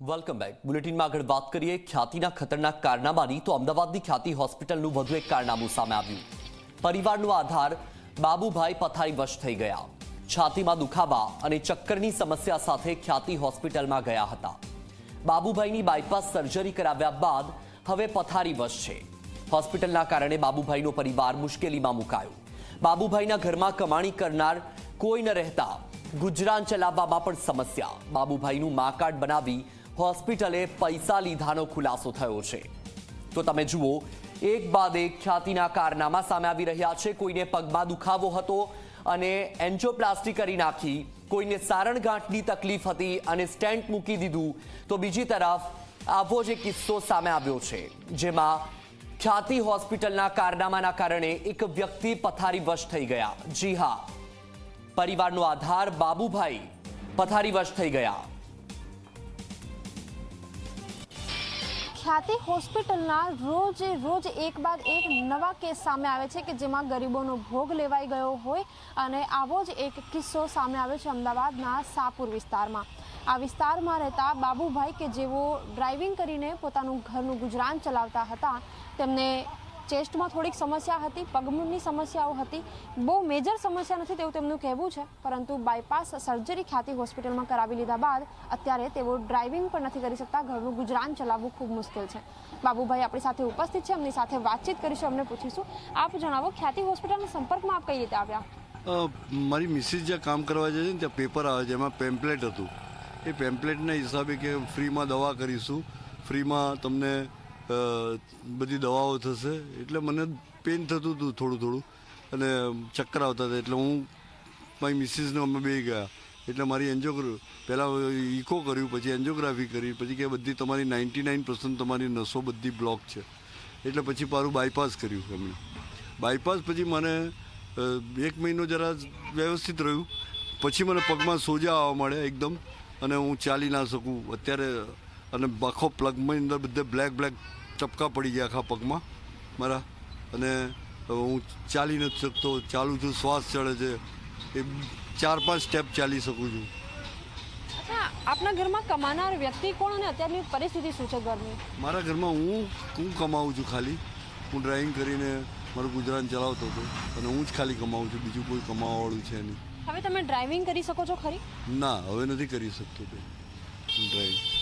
Welcome back બુલેટિનમાં આગળ વાત કરીએ. ખ્યાતિના ખતરનાક કારનામાની તો અમદાવાદની ખ્યાતિ હોસ્પિટલનું વધુ એક કારનામું સામે આવ્યું. પરિવારનો આધાર બાબુભાઈ પથારી વશ થઈ ગયા. છાતીમાં દુખાવા અને ચક્કરની સમસ્યા સાથે ખ્યાતિ હોસ્પિટલમાં ગયા હતા. બાબુભાઈની બાયપાસ સર્જરી કરાવ્યા બાદ હવે પથારી વશ છે. હોસ્પિટલના કારણે બાબુભાઈનો પરિવાર મુશ્કેલીમાં મુકાયો. બાબુભાઈના ઘરમાં કમાણી કરનાર કોઈ ન રહેતા. ગુજરાન ચલાવવામાં પણ સમસ્યા. બાબુભાઈનું મા કાર્ડ બનાવી હોસ્પિટલે પૈસા લીધાનો ખુલાસો થયો છે. તો તમે જુઓ, એક બાદ એક ખ્યાતિના કારનામા સામે આવી રહ્યા છે. કોઈને પગમાં દુખાવો હતો અને એન્જોપ્લાસ્ટી કરી નાખી. કોઈને સારણગાંઠની તકલીફ હતી અને સ્ટેન્ટ મૂકી દીધું. તો બીજી તરફ આવો જ કિસ્સો સામે આવ્યો છે, જેમાં ખ્યાતિ હોસ્પિટલના કારનામાના કારણે એક વ્યક્તિ પથારીવશ થઈ ગયા. જી હા. પરિવારનો આધાર બાબુભાઈ પથારીવશ થઈ ગયા. ખ્યાતિ હોસ્પિટલના રોજ રોજ એક બાદ એક નવા કેસ સામે આવે છે કે જેમાં ગરીબોનો ભોગ લેવાઈ ગયો હોય અને આવો જ એક કિસ્સો સામે આવ્યો છે અમદાવાદના સાપુર વિસ્તારમાં. આ વિસ્તારમાં રહેતા બાબુભાઈ કે જેઓ ડ્રાઇવિંગ કરીને પોતાનું ઘરનું ગુજરાન ચલાવતા હતા, તેમને ચેસ્ટમાં થોડીક સમસ્યા હતી, પગમૂળની સમસ્યાઓ હતી. બહુ મેજર સમસ્યા નથી તેવું તેમનું કહેવું છે, પરંતુ બાયપાસ સર્જરી ખ્યાતિ હોસ્પિટલમાં કરાવી લીધા બાદ અત્યારે તેઓ ડ્રાઇવિંગ પણ નથી કરી શકતા, ઘરનું ગુજરાન ચલાવવું ખૂબ મુશ્કેલ છે. બાબુભાઈ આપણી સાથે ઉપસ્થિત છે, એમની સાથે વાતચીત કરીશું અમને પૂછીશું. આપ જણાવો, ખ્યાતિ હોસ્પિટલના સંપર્કમાં આપ કઈ રીતે આવ્યા? મારી મિસિસ જ્યાં કામ કરવા જાય છે ને, ત્યાં પેપર આવે છે, એમાં પેમ્પલેટ હતું. એ પેમ્પલેટના હિસાબે કે ફ્રીમાં દવા કરીશું ફ્રીમાં તમને બધી દવાઓ થશે. એટલે મને પેન થતું હતું થોડું થોડું. અને ચક્કર આવતા હતા. એટલે હું મારી મિસિસને અમે બે ગયા. એટલે મારી એન્જિયો પહેલાં ઇકો કર્યું, પછી એન્જિયોગ્રાફી કરી, પછી કે બધી તમારી નાઇન્ટી નાઇન તમારી નસો બધી બ્લોક છે. એટલે પછી મારું બાયપાસ કર્યું એમણે બાયપાસ પછી મને એક મહિનો જરા વ્યવસ્થિત રહ્યું. પછી મને પગમાં સોજા આવવા મળ્યા એકદમ. અને હું ચાલી ના શકું. અત્યારે અને આખો પ્લગમાં અંદર બધે બ્લેક બ્લેક ચપકા પડી ગયા આખા પગમાં. મારા. અને હું ચાલી નથી શકતો. ચાલું છું શ્વાસ ચડે છે. એ ચાર પાંચ સ્ટેપ ચાલી શકું છું. આપના ઘરમાં કમાનાર વ્યક્તિ કોણ અને અત્યારની પરિસ્થિતિ શું છે ઘરની? મારા ઘરમાં હું હું કમાવું છું ખાલી. હું ડ્રાઇવિંગ કરીને મારું ગુજરાન ચલાવતો હતો. અને હું જ ખાલી કમાવું છું. બીજું કોઈ કમાવાવાળું છે નહીં. હવે તમે ડ્રાઇવિંગ કરી શકો છો ખરી? ના હવે નથી કરી શકતો ડ્રાઇવિંગ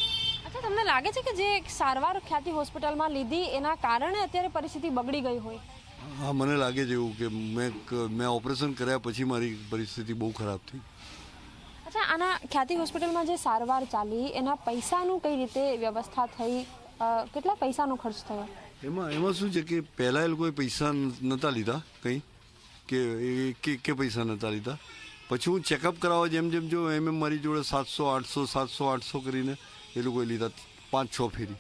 લાગે છે કે જે સારવાર ખ્યાતિ હોસ્પિટલમાં લીધી એના કારણે અત્યારે પરિસ્થિતિ બગડી ગઈ હોય? હા મને લાગે છે એવું કે મેં મેં ઓપરેશન કર્યા પછી મારી પરિસ્થિતિ બહુ ખરાબ થઈ. અચ્છા આના ખ્યાતિ હોસ્પિટલમાં જે સારવાર ચાલી એના પૈસાનું કઈ રીતે વ્યવસ્થા થઈ? કેટલા પૈસાનો ખર્ચ થયો? એમાં એમાં શું છે કે પહેલાં એ લોકોએ પૈસા નહોતા લીધા કંઈ કે કે કે પૈસા નહોતા લીધા. પછી હું ચેકઅપ કરાવવા જેમ જેમ જો એમ એમ મારી જોડે સાતસો આઠસો સાતસો આઠસો કરીને એ લોકોએ લીધા. પાંચ છ ફેરી.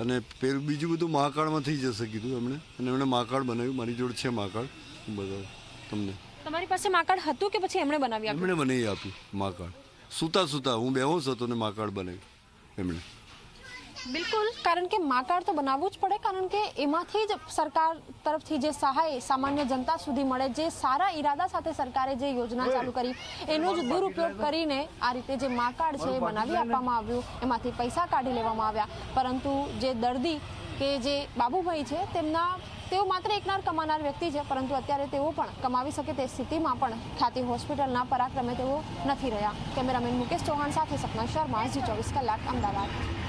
અને પેલું બીજું બધું મહાકાળમાં થઈ જશે કીધું એમણે. અને એમણે મહાકાળ બનાવ્યું. મારી જોડે છે મહાકાળ. હું બતાવું તમને. તમારી પાસે મહાકાળ હતું કે પછી એમણે બનાવી એમણે બનાવી આપ્યું મહાકાળ. સૂતા સૂતા હું બેહોશ હતો ને મહાકાળ બનાવ્યું એમણે. બિલકુલ. કારણ કે માકાડ તો બનાવવું જ પડે કારણ કે એમાંથી જ સરકાર તરફથી જે સહાય સામાન્ય જનતા સુધી મળે જે સારા ઈરાદા સાથે સરકારે જે યોજના ચાલુ કરી એનો જ દુરુપયોગ કરીને આ રીતે જે માકાડ છે એ બનાવી આપવામાં આવ્યું એમાંથી પૈસા કાઢી લેવામાં આવ્યા. પરંતુ જે દર્દી કે જે બાબુભાઈ છે તેમના તેઓ માત્ર એકનાર કમાનાર વ્યક્તિ છે પરંતુ અત્યારે તેઓ પણ કમાવી શકે તે સ્થિતિમાં પણ ખ્યાતિ હોસ્પિટલના પરાક્રમે તેઓ નથી રહ્યા. કેમેરામેન મુકેશ ચૌહાણ સાથે સપના શર્મા જી ચોવીસ કલાક અમદાવાદ.